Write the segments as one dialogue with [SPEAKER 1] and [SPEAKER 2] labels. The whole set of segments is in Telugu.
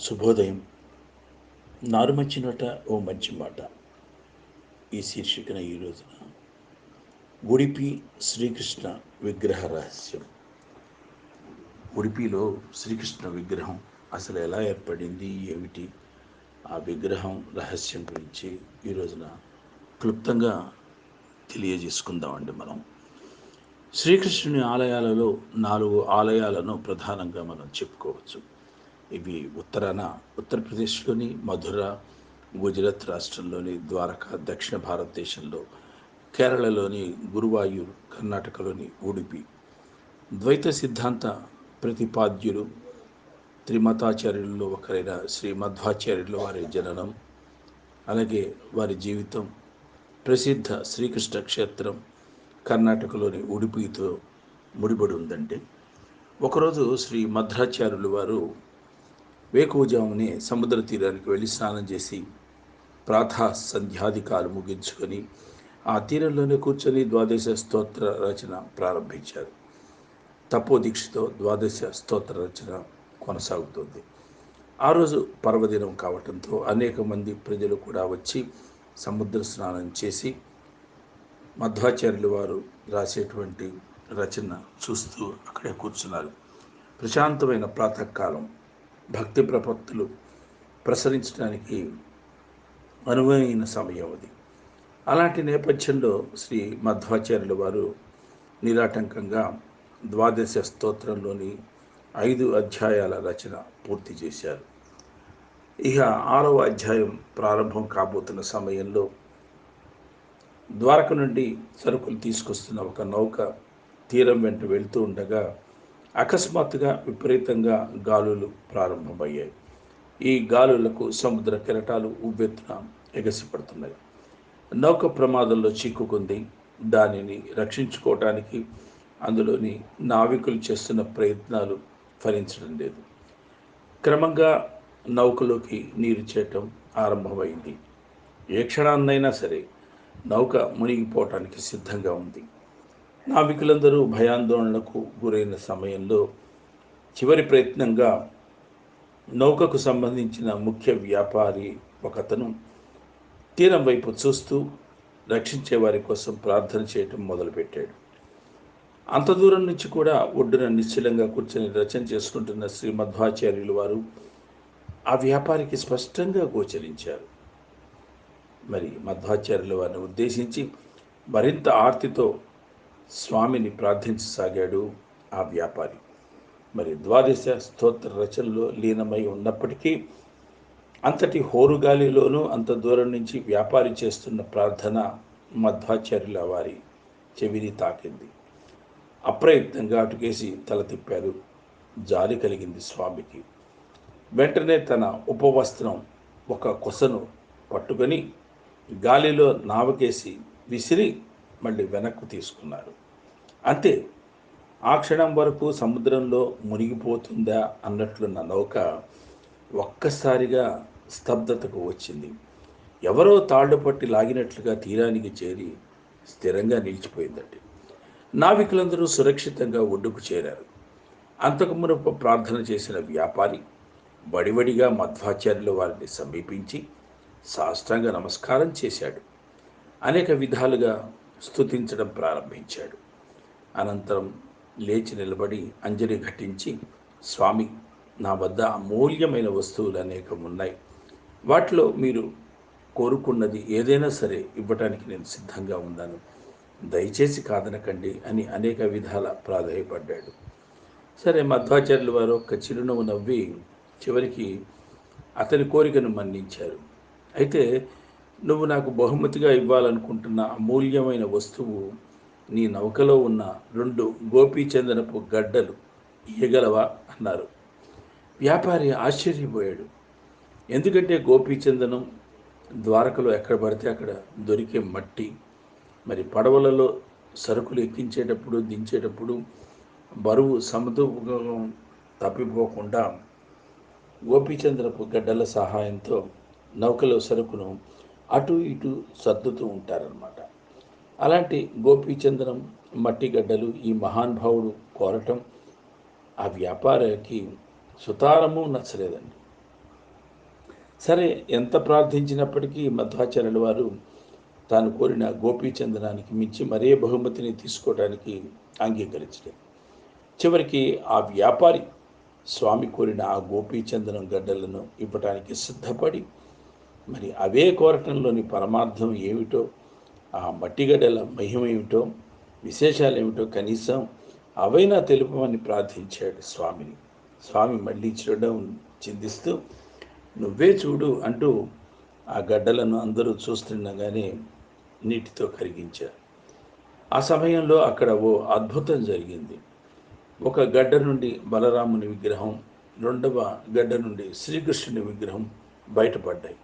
[SPEAKER 1] శుభోదయం. నారుమంచి నోట ఓ మంచి మాట ఈ శీర్షికన ఈ రోజున. ఉడిపి శ్రీకృష్ణ విగ్రహ రహస్యం. ఉడిపిలో శ్రీకృష్ణ విగ్రహం అసలు ఎలా ఏర్పడింది ఏమిటి? ఆ విగ్రహం రహస్యం గురించి ఈ రోజున క్లుప్తంగా తెలియజేసుకుందామండి మనం. శ్రీకృష్ణుని ఆలయాలలో నాలుగు ఆలయాలను ప్రధానంగా మనం చెప్పుకోవచ్చు. ఇవి ఉత్తరాన ఉత్తరప్రదేశ్లోని మధుర గుజరాత్ రాష్ట్రంలోని ద్వారకా దక్షిణ భారతదేశంలో కేరళలోని గురువాయూర్ కర్ణాటకలోని ఉడిపి. ద్వైత సిద్ధాంత ప్రతిపాద్యులు త్రిమతాచార్యుల్లో ఒకరైన శ్రీ మధ్వాచార్యుల వారి జననం అలాగే వారి జీవితం ప్రసిద్ధ శ్రీకృష్ణ క్షేత్రం కర్ణాటకలోని ఉడిపితో ముడిపడి ఉందండి. ఒకరోజు శ్రీ మధ్రాచార్యులు వారు వేకువజామునే సముద్ర తీరానికి వెళ్ళి స్నానం చేసి ప్రాతః సంధ్యాధికాలు ముగించుకొని ఆ తీరంలోనే కూర్చొని ద్వాదశ స్తోత్ర రచన ప్రారంభించారు. తపోదీక్షతో ద్వాదశ స్తోత్ర రచన కొనసాగుతుంది. ఆ రోజు పర్వదినం కావటంతో అనేక మంది ప్రజలు కూడా వచ్చి సముద్ర స్నానం చేసి మధ్వాచార్యులు వారు రాసేటువంటి రచన చూస్తూ అక్కడే కూర్చున్నారు. ప్రశాంతమైన ప్రాతకాలం భక్తి ప్రపత్తులు ప్రసరించడానికి అనువైన సమయం అది. అలాంటి నేపథ్యంలో శ్రీ మధ్వాచార్యుల వారు నిరాటంకంగా ద్వాదశ స్తోత్రంలోని ఐదు అధ్యాయాల రచన పూర్తి చేశారు. ఇక ఆరవ అధ్యాయం ప్రారంభం కాబోతున్న సమయంలో ద్వారక నుండి సరుకులు తీసుకొస్తున్న ఒక నౌక తీరం వెంట వెళ్తూ ఉండగా అకస్మాత్తుగా విపరీతంగా గాలులు ప్రారంభమయ్యాయి. ఈ గాలులకు సముద్ర కెరటాలు ఉవ్వెత్తున ఎగసిపడుతున్నాయి. నౌక ప్రమాదంలో చిక్కుకుంది. దానిని రక్షించుకోవటానికి అందులోని నావికులు చేస్తున్న ప్రయత్నాలు ఫలించడం లేదు. క్రమంగా నౌకలోకి నీరు చేయటం ఆరంభమైంది. ఏ క్షణాన్నైనా సరే నౌక మునిగిపోవటానికి సిద్ధంగా ఉంది. నావికులందరూ భయాందోళనకు గురైన సమయంలో చివరి ప్రయత్నంగా నౌకకు సంబంధించిన ముఖ్య వ్యాపారి ఒకతను తీరం వైపు చూస్తూ రక్షించే వారి కోసం ప్రార్థన చేయటం మొదలుపెట్టాడు. అంత దూరం నుంచి కూడా ఒడ్డున నిశ్చలంగా కూర్చొని రచన చేసుకుంటున్న శ్రీ మధ్వాచార్యులు వారు ఆ వ్యాపారికి స్పష్టంగా గోచరించారు. మరి మధ్వాచార్యుల వారిని ఉద్దేశించి మరింత ఆర్తితో స్వామిని ప్రార్థించసాగాడు ఆ వ్యాపారి. మరి ద్వాదశ స్తోత్ర రచనలో లీనమై ఉన్నప్పటికీ అంతటి హోరుగాలిలోనూ అంత దూరం నుంచి వ్యాపారి చేస్తున్న ప్రార్థన మధ్వాచార్యుల వారి చెవిని తాకింది. అప్రయత్నంగా అటుకేసి తల తిప్పారు జాలి కలిగింది స్వామికి. వెంటనే తన ఉపవస్త్రం ఒక కొసను పట్టుకొని గాలిలో నావకేసి విసిరి మళ్ళీ వెనక్కు తీసుకున్నారు. అంతే ఆ క్షణం వరకు సముద్రంలో మునిగిపోతుందా అన్నట్లున్న నౌక ఒక్కసారిగా స్తబ్దతకు వచ్చింది. ఎవరో తాళ్ళు పట్టి లాగినట్లుగా తీరానికి చేరి స్థిరంగా నిలిచిపోయిందండి. నావికులందరూ సురక్షితంగా ఒడ్డుకు చేరారు. అంతకు మునుపు ప్రార్థన చేసిన వ్యాపారి వడివడిగా మధ్వాచార్యులు వారిని సమీపించి సాష్టాంగ నమస్కారం చేశాడు. అనేక విధాలుగా స్థుతించడం ప్రారంభించాడు. అనంతరం లేచి నిలబడి అంజలి ఘటించి స్వామి నా వద్ద అమూల్యమైన వస్తువులు అనేకం ఉన్నాయి. వాటిలో మీరు కోరుకున్నది ఏదైనా సరే ఇవ్వటానికి నేను సిద్ధంగా ఉన్నాను. దయచేసి కాదనకండి అని అనేక విధాల ప్రాధాయపడ్డాడు. సరే మధ్వాచార్యులు వారు ఒక చిరునవ్వు నవ్వి చివరికి అతని కోరికను మన్నించారు. అయితే నువ్వు నాకు బహుమతిగా ఇవ్వాలనుకుంటున్న అమూల్యమైన వస్తువు నీ నౌకలో ఉన్న రెండు గోపీచందనపు గడ్డలు ఇయ్యగలవా? అన్నారు. వ్యాపారి ఆశ్చర్యపోయాడు. ఎందుకంటే గోపీచందనం ద్వారకలో ఎక్కడ పడితే అక్కడ దొరికే మట్టి మరి పడవలలో సరుకులు ఎక్కించేటప్పుడు దించేటప్పుడు బరువు సమతూకం తప్పిపోకుండా గోపీచంద్రపు గడ్డల సహాయంతో నౌకలో సరుకును అటు ఇటు సర్దుతూ ఉంటారనమాట అలాంటి గోపీచందనం మట్టి గడ్డలు ఈ మహానుభావుడు కోరటం ఆ వ్యాపారికి సుతారము నచ్చలేదండి. సరే ఎంత ప్రార్థించినప్పటికీ మధ్వాచార్యుల వారు తాను కోరిన గోపీచందనానికి మించి మరే బహుమతిని తీసుకోవడానికి అంగీకరించలేదు. చివరికి ఆ వ్యాపారి స్వామి కోరిన ఆ గోపీచందనం గడ్డలను ఇవ్వటానికి సిద్ధపడి మరి అవే కోరటంలోని పరమార్థం ఏమిటో ఆ మట్టిగడల మహిమ ఏమిటో విశేషాలు ఏమిటో కనీసం అవైనా తెలుపమని ప్రార్థించాడు స్వామిని. స్వామి మళ్ళీ చూడడం చిందిస్తూ నువ్వే చూడు అంటూ ఆ గడ్డలను అందరూ చూస్తుండగానే నీటితో కరిగించారు. ఆ సమయంలో అక్కడ ఓ అద్భుతం జరిగింది. ఒక గడ్డ నుండి బలరాముని విగ్రహం రెండవ గడ్డ నుండి శ్రీకృష్ణుని విగ్రహం బయటపడ్డాయి.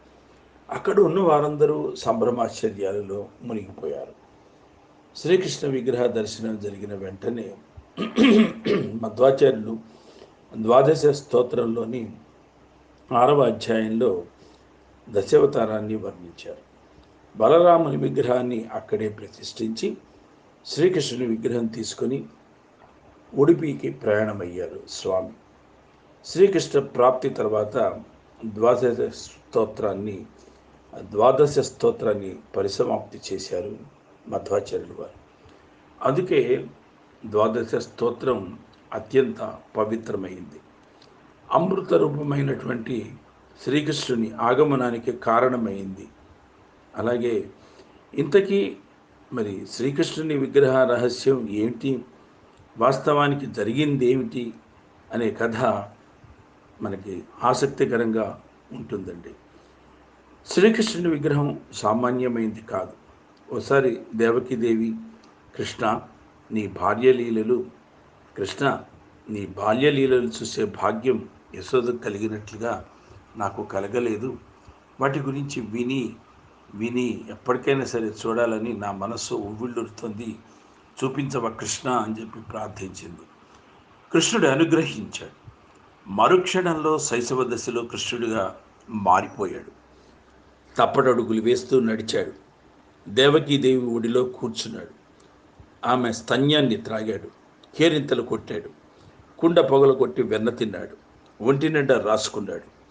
[SPEAKER 1] అక్కడ ఉన్న వారందరూ సంభ్రమాశ్చర్యాలలో మునిగిపోయారు. శ్రీకృష్ణ విగ్రహ దర్శనం జరిగిన వెంటనే మధ్వాచార్యులు ద్వాదశ స్తోత్రంలోని ఆరవ అధ్యాయంలో దశావతారాన్ని వర్ణించారు. బలరాముని విగ్రహాన్ని అక్కడే ప్రతిష్ఠించి శ్రీకృష్ణుని విగ్రహం తీసుకొని ఉడిపికి ప్రయాణమయ్యారు స్వామి. శ్రీకృష్ణ ప్రాప్తి తర్వాత ద్వాదశ స్తోత్రాన్ని ద్వాదశ స్తోత్రాన్ని పరిసమాప్తి చేశారు మధ్వాచార్యులు వారు. అందుకే ద్వాదశ స్తోత్రం అత్యంత పవిత్రమైంది. అమృత రూపమైనటువంటి శ్రీకృష్ణుని ఆగమనానికి కారణమైంది. అలాగే ఇంతకీ మరి శ్రీకృష్ణుని విగ్రహ రహస్యం ఏమిటి? వాస్తవానికి జరిగింది ఏమిటి అనే కథ మనకి ఆసక్తికరంగా ఉంటుందండి. శ్రీకృష్ణుని విగ్రహం సామాన్యమైంది కాదు. ఒకసారి దేవకీదేవి కృష్ణ నీ భార్యలీలలు కృష్ణ నీ బాల్యలీలలు చూసే భాగ్యం యశోద కలిగినట్లుగా నాకు కలగలేదు. వాటి గురించి విని విని ఎప్పటికైనా సరే చూడాలని నా మనస్సు ఉవ్విళ్ళురుతుంది. చూపించవ కృష్ణ అని చెప్పి ప్రార్థించింది. కృష్ణుడు అనుగ్రహించాడు. మరుక్షణంలో శైశవ దశలో కృష్ణుడిగా మారిపోయాడు. తప్పటడుగులు వేస్తూ నడిచాడు. దేవకీదేవి ఒడిలో కూర్చున్నాడు. ఆమె స్తన్యాన్ని త్రాగాడు. కేరింతలు కొట్టాడు. కుండ పొగలు కొట్టి వెన్న తిన్నాడు. ఒంటి నిండా రాసుకున్నాడు.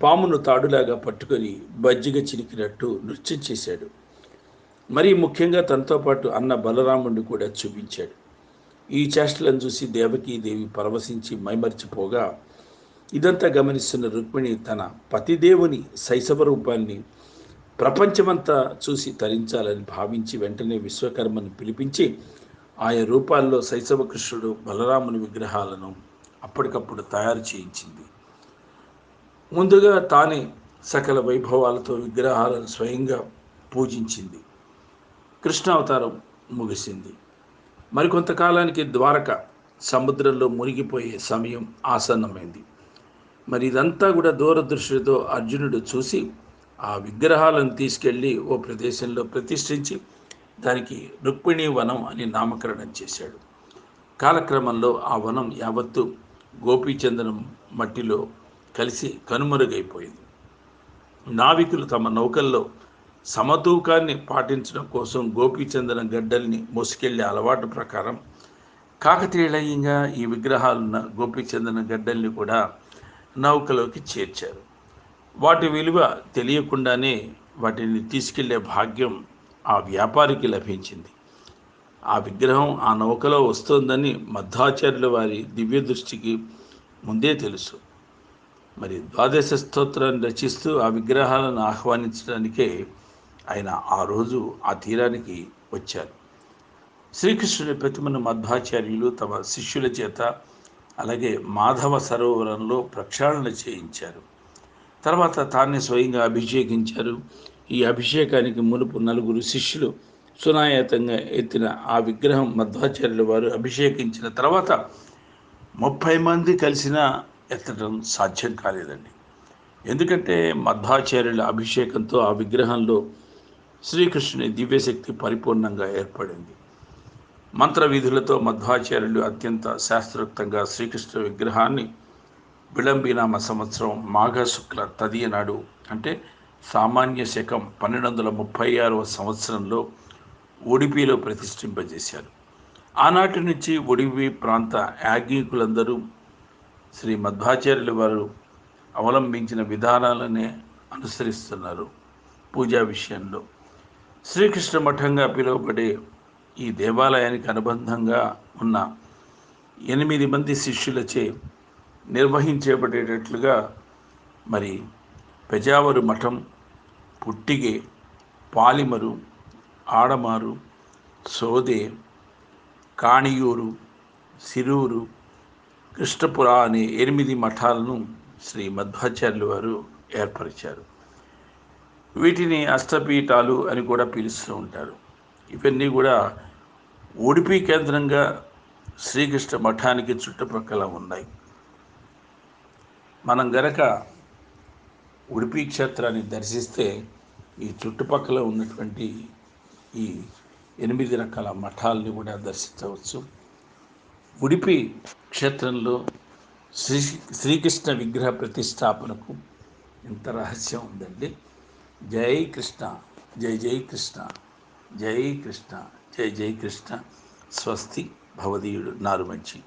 [SPEAKER 1] పామును తాడులాగా పట్టుకొని బజ్జిగ చినికినట్టు నృత్యం చేశాడు. మరీ ముఖ్యంగా తనతో పాటు అన్న బలరాముడిని కూడా చూపించాడు. ఈ చేష్టలను చూసి దేవకీదేవి పరవశించి మైమర్చిపోగా ఇదంతా గమనిస్తున్న రుక్మిణి తన పతిదేవుని శైశవ రూపాన్ని ప్రపంచమంతా చూసి తరించాలని భావించి వెంటనే విశ్వకర్మను పిలిపించి ఆయా రూపాల్లో శైశవ కృష్ణుడు బలరాముని విగ్రహాలను అప్పటికప్పుడు తయారు చేయించింది. ముందుగా తానే సకల వైభవాలతో విగ్రహాలను స్వయంగా పూజించింది. కృష్ణావతారం ముగిసింది. మరికొంతకాలానికి ద్వారక సముద్రంలో మునిగిపోయే సమయం ఆసన్నమైంది. మరి ఇదంతా కూడా దూరదృష్టితో అర్జునుడు చూసి ఆ విగ్రహాలను తీసుకెళ్ళి ఓ ప్రదేశంలో ప్రతిష్ఠించి దానికి రుక్మిణీ వనం అని నామకరణం చేశాడు. కాలక్రమంలో ఆ వనం యావత్తు గోపీచందనం మట్టిలో కలిసి కనుమరుగైపోయింది. నావికులు తమ నౌకల్లో సమతూకాన్ని పాటించడం కోసం గోపీచందన గడ్డల్ని మోసుకెళ్ళే అలవాటు ప్రకారం కాకతీయులయంగా ఈ విగ్రహాలున్న గోపీచందన గడ్డల్ని కూడా నౌకలోకి చేర్చారు. వాటి విలువ తెలియకుండానే వాటిని తీసుకెళ్ళే భాగ్యం ఆ వ్యాపారికి లభించింది. ఆ విగ్రహం ఆ నౌకలో వస్తోందని మధ్వాచార్యుల వారి దివ్య దృష్టికి ముందే తెలుసు. మరి ద్వాదశ స్తోత్రాన్ని రచిస్తూ ఆ విగ్రహాలను ఆహ్వానించడానికే ఆయన ఆ రోజు ఆ తీరానికి వచ్చారు. శ్రీకృష్ణుని ప్రతిమను మధ్వాచార్యులు తమ శిష్యుల చేత అలాగే మాధవ సరోవరంలో ప్రక్షాళన చేయించారు. తర్వాత తానే స్వయంగా అభిషేకించారు. ఈ అభిషేకానికి మునుపు నలుగురు శిష్యులు సునాయాతంగా ఎత్తిన ఆ విగ్రహం మధ్వాచార్యుల వారు అభిషేకించిన తర్వాత ముప్పై మంది కలిసిన ఎత్తడం సాధ్యం కాలేదండి. ఎందుకంటే మధ్వాచార్యుల అభిషేకంతో ఆ విగ్రహంలో శ్రీకృష్ణుని దివ్యశక్తి పరిపూర్ణంగా ఏర్పడింది. మంత్ర విధులతో మధ్వాచార్యులు అత్యంత శాస్త్రోక్తంగా శ్రీకృష్ణ విగ్రహాన్ని విళంబినామ సంవత్సరం మాఘ శుక్ల తదియ నాడు అంటే సామాన్య శకం పన్నెండు వందల ముప్పై ఆరవ సంవత్సరంలో ఒడిపిలో ప్రతిష్ఠింపజేశారు. ఆనాటి నుంచి ఒడిపి ప్రాంత యాజ్ఞికులందరూ శ్రీ మధ్వాచార్యుల వారు అవలంబించిన విధానాలనే అనుసరిస్తున్నారు పూజా విషయంలో. శ్రీకృష్ణ మఠంగా పిలువబడే ఈ దేవాలయానికి అనుబంధంగా ఉన్న ఎనిమిది మంది శిష్యులచే నిర్వహించబడేటట్లుగా మరి పెజావరు మఠం పుట్టిగే పాలిమరు ఆడమారు సోదే కాణియూరు సిరూరు కృష్ణపుర అనే ఎనిమిది మఠాలను శ్రీ మధ్వాచార్యులు వారు ఏర్పరిచారు. వీటిని అష్టపీఠాలు అని కూడా పిలుస్తూ ఉంటారు. ఇవన్నీ కూడా ఉడిపి కేంద్రంగా శ్రీకృష్ణ మఠానికి చుట్టుపక్కల ఉన్నాయి. మనం గనక ఉడిపి క్షేత్రాన్ని దర్శిస్తే ఈ చుట్టుపక్కల ఉన్నటువంటి ఈ ఎనిమిది రకాల మఠాలని కూడా దర్శించవచ్చు. ఉడిపి క్షేత్రంలో శ్రీ శ్రీకృష్ణ విగ్రహ ప్రతిష్టాపనకు ఇంత రహస్యం ఉందండి. జై కృష్ణ జై జై కృష్ణ. జై కృష్ణ జై జై కృష్ణ. స్వస్తి భవదీయుడు నారు మంచి